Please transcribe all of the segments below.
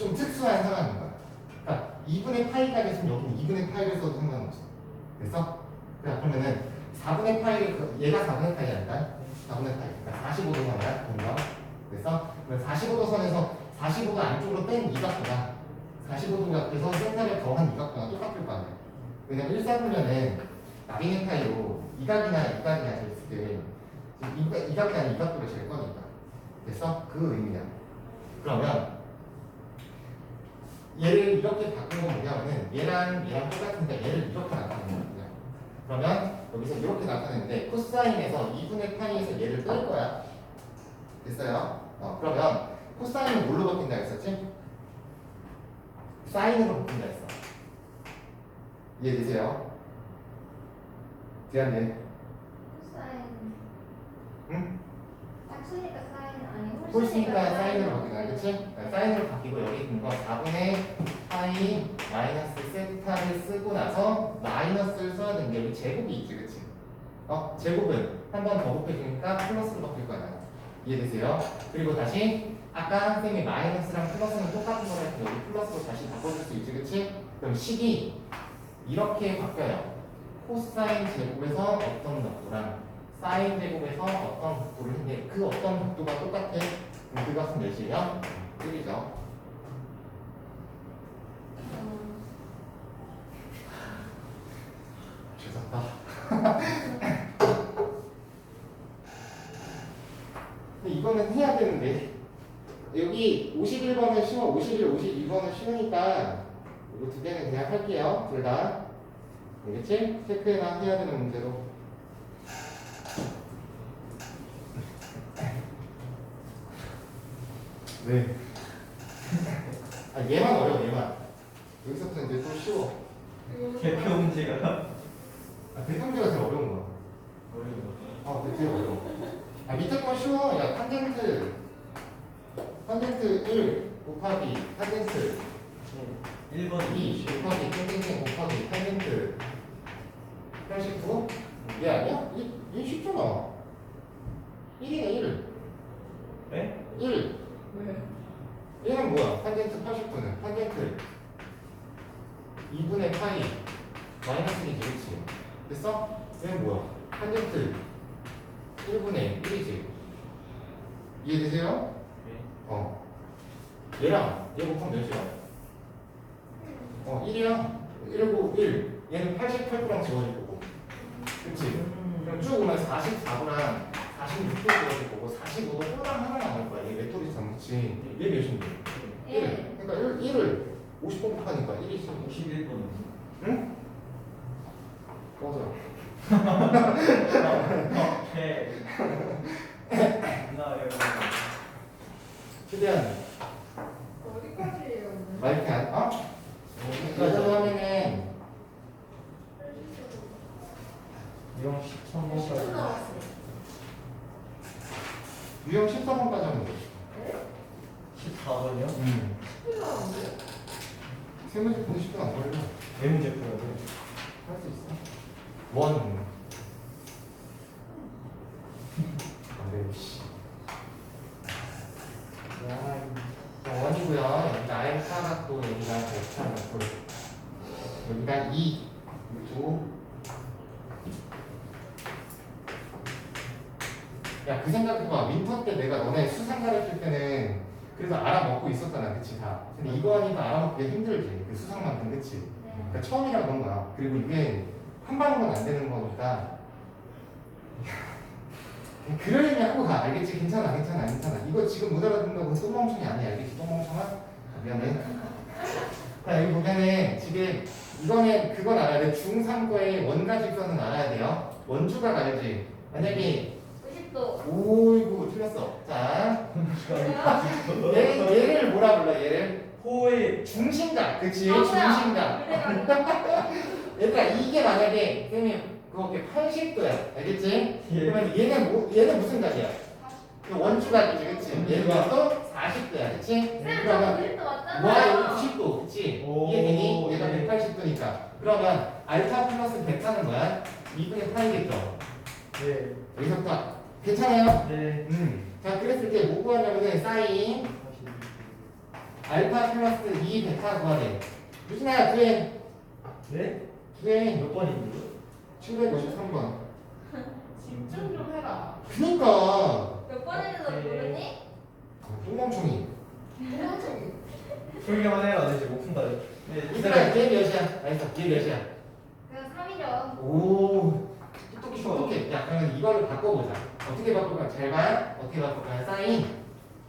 좀 특수한 상황인 거야. 그러니까 2분의 파이가 됐으면 여기는 2분의 파이를 써도 상관없어. 자, 그러면은 4분의 파이를, 그- 얘가 4분의 파이 아닐까? 4분의 파이. 그러니까 45도선이야, 공간. 됐어? 그럼 45도선에서 45도 안쪽으로 뺀 이각도가 45도 앞에서 센터를 더한 이각도가 똑같을 거 아니야. 왜냐면 1사분면은 나비네 파이로 이각이나 이각이나 됐을 때 이각, 이각이 아닌 이각도를 잴 거니까. 됐어? 그 의미야. 그러면 얘를 이렇게 바꾼 건 뭐냐면은 얘랑 얘랑 똑같은데 얘를 이렇게 나타내는 거야. 그러면 여기서 이렇게 나타내는데 코사인에서 2분의 파이에서 얘를 뺄 거야. 됐어요? 어, 그러면 코사인은 뭘로 바뀐다 했었지? 사인으로 바뀐다 했어. 이해되세요? 대한네. 사인. 응? 딱 쓰니까 사인 아니 홀수니까 사인으로 바뀌는 그치? 사인으로 바뀌고 여기 있는 거 4분의 파이 마이너스 세타를 쓰고 나서 마이너스를 써야 되는 게 여기 제곱이 있지 그치? 어? 제곱은 한 번 더 곱해주니까 플러스로 바뀔 거야 이해되세요? 그리고 다시 아까 선생님이 마이너스랑 플러스는 똑같은 거라 해서 여기 플러스로 다시 바꿔줄 수 있지 그치? 그럼 식이 이렇게 바뀌어요 코사인 제곱에서 어떤 각도랑 사인 제곱에서 어떤 각도를 했는데 그 어떤 각도가 똑같아 그럼 그것은 몇이에요? 1이죠 죄송합니다. 근데 이거는 해야 되는데. 여기 51번은 쉬워 51, 52번은 쉬우니까 이거 두 개는 그냥 할게요 둘 다. 알겠지? 체크해나 해야 되는 문제로 네. 아 얘만 어려워 얘만. 여기서부터 이제 좀 쉬워. 개표 문제가. 아 대통제가 제일 어려운 거야. 아 되게 어려워. 아 밑에 거 쉬워. 야 탄젠트. 탄젠트 1 곱하기 탄젠트. 1번. 2 곱하기 땡땡땡 곱하기 탄젠트. 89? 얘 아니야? 이, 이 쉽잖아. 1이네 1 네? 1 왜? 얘는 뭐야? 탄젠트 80분은 탄젠트 2분의 파이 마이너스 1이지 그치? 됐어? 얘는 뭐야? 탄젠트 1분의 1이지 이해되세요? 네. 어 얘랑 얘 곱하면 몇이야? 어 1이야 1고 1 얘는 88%랑 지워질 거고 그치? 그럼 쭉 오면 44도랑 46도 지워질 거고 45도 또랑 하나 남을 거야 얘 외톨이 잠그치 얘 몇인데? 1 그러니까 1, 1을 50번 곱하니까 1이지 51번 응? 맞아 오케이 나 여기 최대한 어디까지예요? 마이크 안 어? 여기까지 하면은 이용 10분 13번까지 나왔어요. 유형 14번까지 하면 돼 14번이요? 음. 10분 나왔는데? 세 문제 보기 10분 안 걸려 네 문제 풀어야 돼 할 수 있어 원 안돼 씨 야, 자, 원이고요 여기가 알파 각도 여기가 베타 각도 여기가 2 그리고 야, 그 생각해봐. 윈터 때 내가 너네 수상 가르칠 때는 알아먹고 있었잖아, 그치, 다. 근데 이거 하니까 알아먹기가 힘들지. 그 수상만큼, 그치? 네. 그러니까 처음이라 그런 거야. 그리고 이게 한 방으로는 안 되는 거니까. 그러려니 하고 가. 알겠지? 괜찮아, 괜찮아, 괜찮아. 이거 지금 못 알아듣는다고 똥멍청이 아니야. 알겠지? 똥멍청아? 아, 미안해. 자, 여기 보면은 지금 이거는 그건 알아야 돼. 중3거의 원가 직선은 알아야 돼요. 원주각 알지? 만약에 90도. 오이구 틀렸어. 자, 얘, 얘를 뭐라 불러? 얘를 호의 중심각. 그치? 아? 중심각. 얘들아 이게 만약에 쌤이 그렇게 80도야 알겠지? 예. 그러면 얘는 뭐, 얘는 무슨 각이야? 그 원주각이지 그치? 얘는 원주각. 또 40도야 그치? 쌤, 저 그러면 90도 y 맞잖아요. 90도 그치? 오, 이게 되니? 얘가 네. 180도니까 그러면 알파 플러스 베타는 뭐야? 2분의 파이겠죠? 네 여기서부터 괜찮아요? 네 음. 자 그랬을 때 뭐 구하냐면은 사인 알파 플러스 2 베타 구하래. 유진아 구해. 네? 구해. 몇 번인데요? 753번. 집중 좀 해라. 그니까. 몇 번인지도 모르니? 똥멍청이. 풀기만 해라. 내 지금 못 푼다. 네, 유진아 걔 몇이야? 알았어. 걔 몇이야? 그냥 3이죠. 오. 똑똑히 똑똑해. 야 그러면 이거를 바꿔보자. 어떻게 바꿀까? 잘 봐. 어떻게 바꿀까? 사인.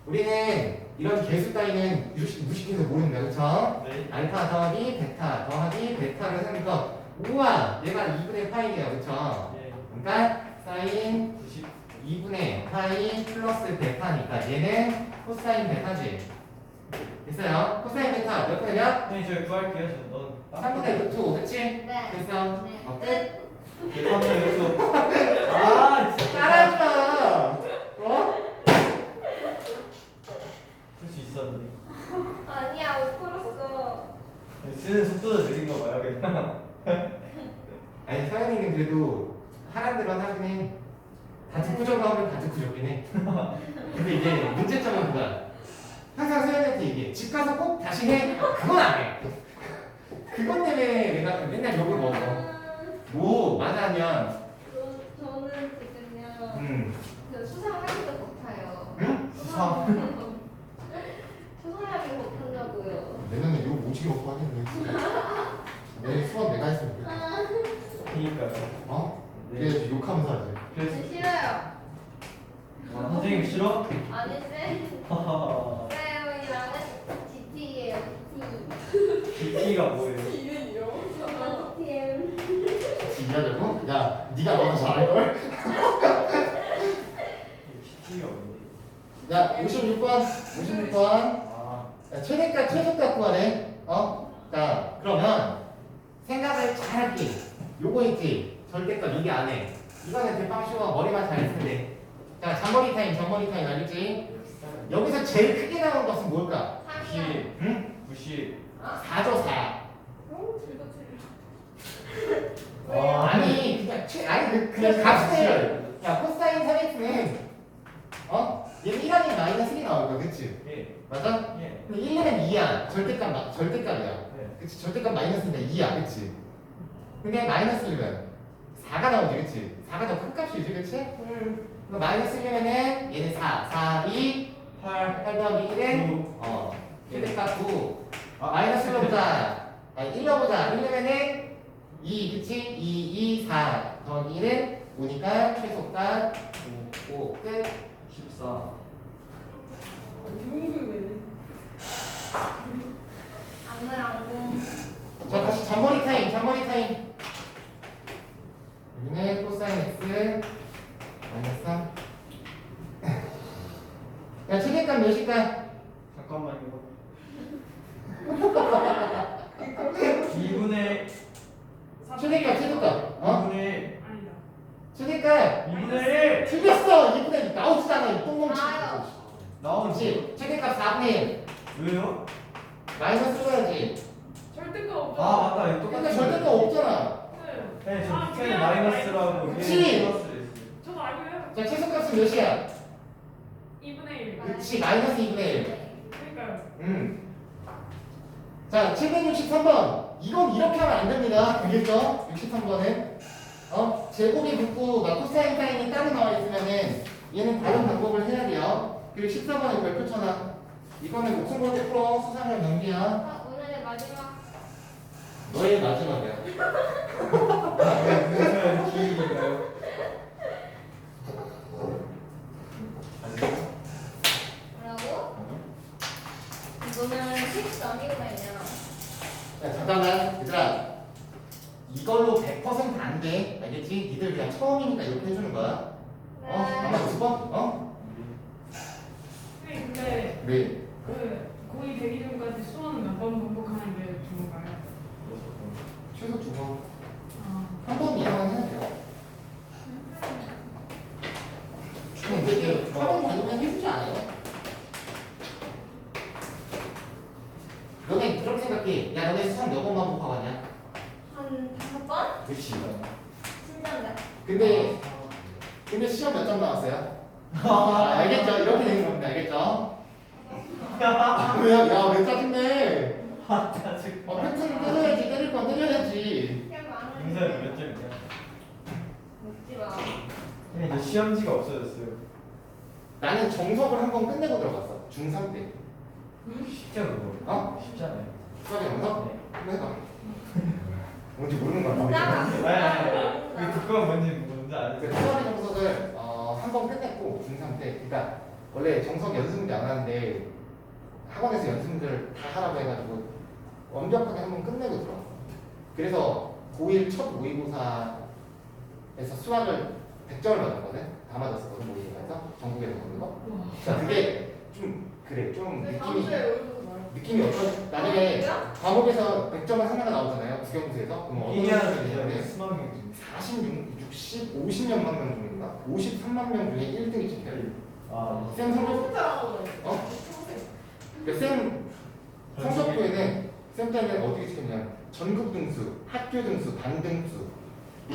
우리는 이런 개수 따위는 무식, 무식해서 모른다. 그쵸? 네. 알파 더하기 베타 더하기 베타를 하니까 우와 얘가 2분의 파이예요 그쵸? 예. 그러니까 사인 90. 2분의 파이 플러스 베타니까 얘는 코사인 베타지 됐어요? 코사인 베타 몇 몇? 선생님 저희 구할게요. 저 넌. 3분의 루트 5 그치? 네. 됐어 네. 어, 끝? 끝. 네, 여 기서. 아, 진짜. 따라하지마 어? 풀수 있었는데. 아니야, 못 풀었어. 쓰는 속도도 느린 거 봐요, 그냥. 아니 서현이는 그래도 하란 대로 하긴 해. 같은 구조로 하면 같은 구조긴 해. 근데 이제 문제점은 뭐야? 항상 서현이한테 얘기해. 집 가서 꼭 다시 해. 그건 안 해. 그것 때문에 내가 맨날 욕을 먹어. 음, 뭐 맞아 하면 저- 저는 지금요. 음 그 수상하기도 못해요. 응? 수상. 수상하기 못한다고요. 내년에 욕 오지게 먹고 하겠네 내 수업 내가 했으면 좋겠다 아, 그니까요. 어? 네. 그래야지 욕하면서 하지 그래서. 저 싫어요. 아, 선생님 싫어? 아니, 쌤. 하하하. 쌤이랑은 GT예요, BT가 뭐예요? 이름이요? GTM. 진지하자고? 야 네가 너무 잘할걸? 야 56번 56번 아, 자, 최대값 최소값 구하래. 어? 자, 그러면 생각을 잘하기. 요거 있지. 절대값 이게 안 해. 이거는 대빵 쉬워. 머리만 잘했으면 돼. 자, 잔머리 타임, 잔머리 타임 알겠지? 여기서 제일 크게 나오는 것은 뭘까? 3이요. 응? 90. 4조 4. 어? 즐거 즐거. 와. 아니, 그냥 최, 아니 그, 그냥 값을. 야, 코사인 3x는 어? 얘는 1하니 마이너스 1이 나올 거야, 그치? 예. 맞아? 예. 근데 1은 2야. 절대값, 마- 절대값이야. 네. 그치 절대값 마이너스인데 2야 그치 근데 마이너스 1은 4가 나오지 그치 4가 더 큰 값이지 그치 음. 그럼 마이너스 1이면은 얘는 4 4 2 8. 8 더하기 1은 구. 어 최대값 9 아, 마이너스 1로 보자 아니 1로 보자 1이면은 2 그치 2 2 4 더하기 1은 5니까 최소값 5 5 끝 14. 안물 안공. 자 다시 잔머리 타임 잔머리 타임 여기는 코사인 x 마이너스 3 야, 최대값 몇일까? 잠깐만 이거. 2분의 최대값, 최대값. 어? 2분의 최대값. 2분의 1 틀렸어! 2분의 나오지잖아, 이 똥멍치. 나요. 나오지. 그렇지. 최대값 4분의 1. 왜요? 마이너스 써야지. 절대가 없죠. 아 맞다 이거 그러니까 똑같은 절대값 없잖아. 네. 네, 저 아, 그냥 마이너스라고 그치. 저도 알고 해요. 자, 최소값은 몇이야? 2분의 1. 그렇지, 마이너스 2분의 1. 그러니까요. 음. 자, 763번. 이건 이렇게 하면 안 됩니다. 알겠죠? 63번은. 어? 제곱이 붙고 막 코사인 사인이 따로 나와 있으면은 얘는 다른 방법을 해야 돼요. 그리고 14번은 별표 쳐놔. 이거는 목숨 걸고 풀어. 수상을 넘기야. 아, 오늘의 마지막. 너의 마지막이야. 무슨 기인가요? 뭐라고? 이거는 텍스트 아니고 말이야. 자, 잠깐만. 얘들아. 이걸로 100%안 돼. 알겠지? 니들 그냥 처음이니까 이렇게 해주는 거야. 어? 아마 6번? 어? 선생님, 근데 네. 그 고2 되기 전까지 수원 몇 번 최소 두 번. 아, 한번 이상은 해야 돼요. 근데 이게 한번 받으면 해주지 않아요? 너네 그렇게 생각해. 야, 너네 수상 몇번 반복하고 왔냐? 한 다섯 번? 그렇지. 신기한데? 근데, 근데 시험 몇 점 나왔어요? 아, 알겠죠? 이렇게 되는 겁니다. 알겠죠? 왜야? 야왜 짜증내? 아 짜증. 어 패턴 때려야지 때릴 건 때려야지. 그냥 많은 인사 몇 점이야? 먹지 마. 근데 이제 시험지가 없어졌어요. 나는 정석을 한 번 끝내고 들어갔어. 중3 때. 쉽죠 그거. 어? 쉽잖아요. 수학의 정석? 네. 한번 해봐. 뭔지 모르는 거야. 나가. 아니 아니 아니. 그 듣고가 뭔지 뭔지 그 알았어요. 수학의 정석을 어, 한 번 끝냈고 중3 때. 그러니까 원래 정석 연습문제 안 하는데 학원에서 연습문제를 다 하라고 해가지고 완벽하게 한번 끝내고 들어갔어. 그래서 고1 첫 모의고사에서 수학을 100점을 받았거든. 다 맞았었거든 모의고사에서 전국에서 보는 거. 자 그게 좀 그래 좀 느낌이 느낌이 어떤 나중에 과목에서 100점은 하나가 나오잖아요. 국영수에서 그럼 어떤 얘기하는 수준이 게 되냐면 수학 경쟁. 46, 60, 50몇만 명 중인가? 53만 명 중에 1등이 찍혀요. 아. 쌤 성적 어? 그러니까 쌤 성적표에는 쌤 때는 어떻게 찍혔냐? 전국 등수, 학교 등수, 반 등수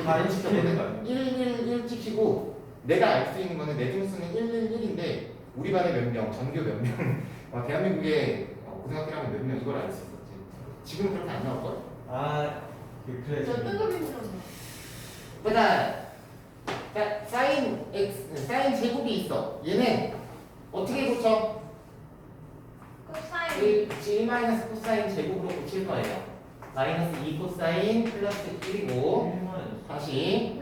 다 이렇게 찍히는 거 찍혔거든. 아니에요? 111 찍히고 내가 알 수 있는 거는 내 등수는 111인데 우리 반에 몇 명, 전교 몇 명, 어, 대한민국에 어, 고등학교 하면 몇 명 이걸 알 수 있었지. 지금 그렇게 안 나올 걸? 아. 그 그래. 그다음 자, 사인 x 사인 제곱이 있어. 얘는 어떻게 고쳐? 코사인 1, 1 마이너스 코사인 제곱으로 고칠 거예요. 마이너스 2 코사인 플러스 1이고 다시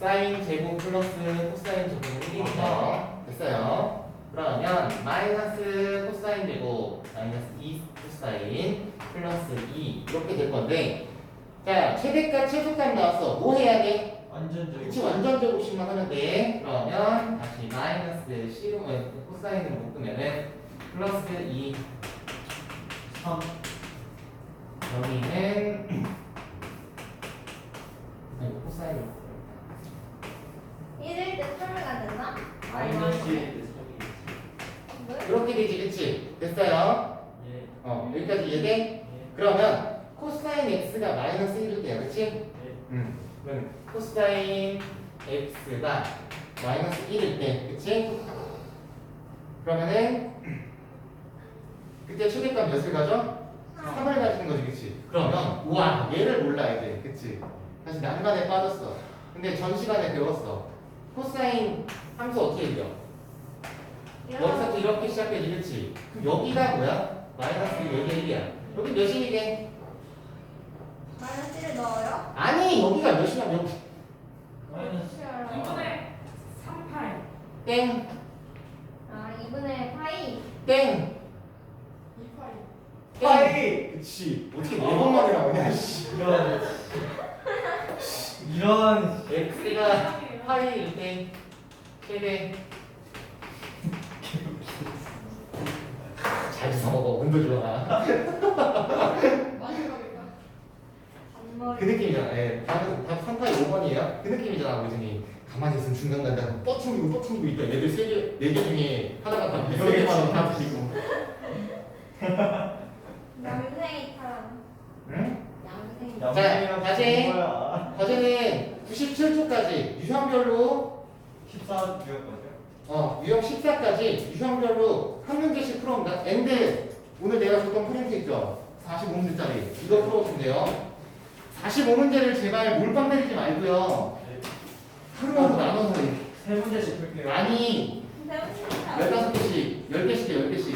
사인 제곱 플러스 코사인 제곱은 1이죠. 됐어요. 그러면 마이너스 코사인 제곱 마이너스 2 코사인 플러스 2 이렇게 될 건데 자 최대값 최소값 나왔어. 뭐 해야 돼? 완전적인. 그치 완전 제곱식만 하면 돼. 그러면 다시 마이너스 C로 코사인을 묶으면은 플러스 2 3. 여기는 아니 코사인을 1일 때 3가 됐나? 마이너스 왜? 이렇게 되지 그치? 됐어요? 예. 어 여기까지 이해돼? 예. 그러면 코사인 x가 마이너스 1일 때야 그치? 예. 응 그럼 코사인 x가 마이너스 1일 때 그치? 그러면은 그때 최대값 몇을 가져? 3을 가지는 거지 그치? 그러면 우와 얘를 몰라야 돼 그치? 다시 난간에 빠졌어 근데 전 시간에 배웠어 코사인 함수 어떻게 읽려? 여기서부터 이렇게 시작되지 그치? 그럼 여기가 뭐야? 마이너스 1, 여기 1이야 여기 몇이게? 마이너스 1을 넣어요? 아니 여기가 몇이냐 몇 마이너스. 이번에 38 땡, 아 2분의 파이 땡, 28 땡. 파이! 그치. 어떻게 네 번만에 나오냐, 씨. 이런. 이런. x가 파이일 때 최대. 잘 써먹어, 운도 좋아. 앞머리 그 느낌이잖아. 예, 답은 답 3파이 5번이에요. 그 느낌이잖아, 우진이. 가만히 있으면 중간 간다. 뻗치고 뻗치고 있다. 얘들 세 개, 네 개 중에 하나가 다세 개만 하면 다 틀리고. 양생이 타람 응? 양생이 자, 다시. 과제는 97초까지 유형별로 14 주였거든요. 어, 유형 14까지 유형별로 한 문제씩 풀어온다. 엔드 오늘 내가 줬던 프린트 있죠? 45문제짜리 이거 풀어오시면 돼요. 45문제를 제발 몰빵 내리지 말고요. 네. 하루하루 나눠서 세 문제씩 풀게요. 아니 15개씩 10개씩 해 10개씩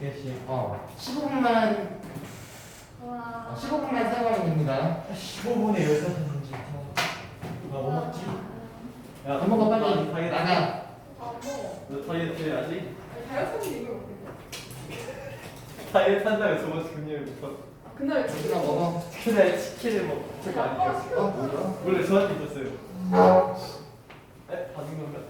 100개씩. 어 15분만 와 어, 15분만 사용하면 됩니다. 15분에 14분인지. 누가 뭐 먹지? 야, 밥 먹어 빨리. 나가. 아뭐 너 다이어트 해야지? 다이어트 했는데. 한다며 저번 금요일부터. 그날 누나 먹어. 그날 치킨을 먹. 제가 아니었어. 원래 저한테 있었어요. 에? 받은 건가?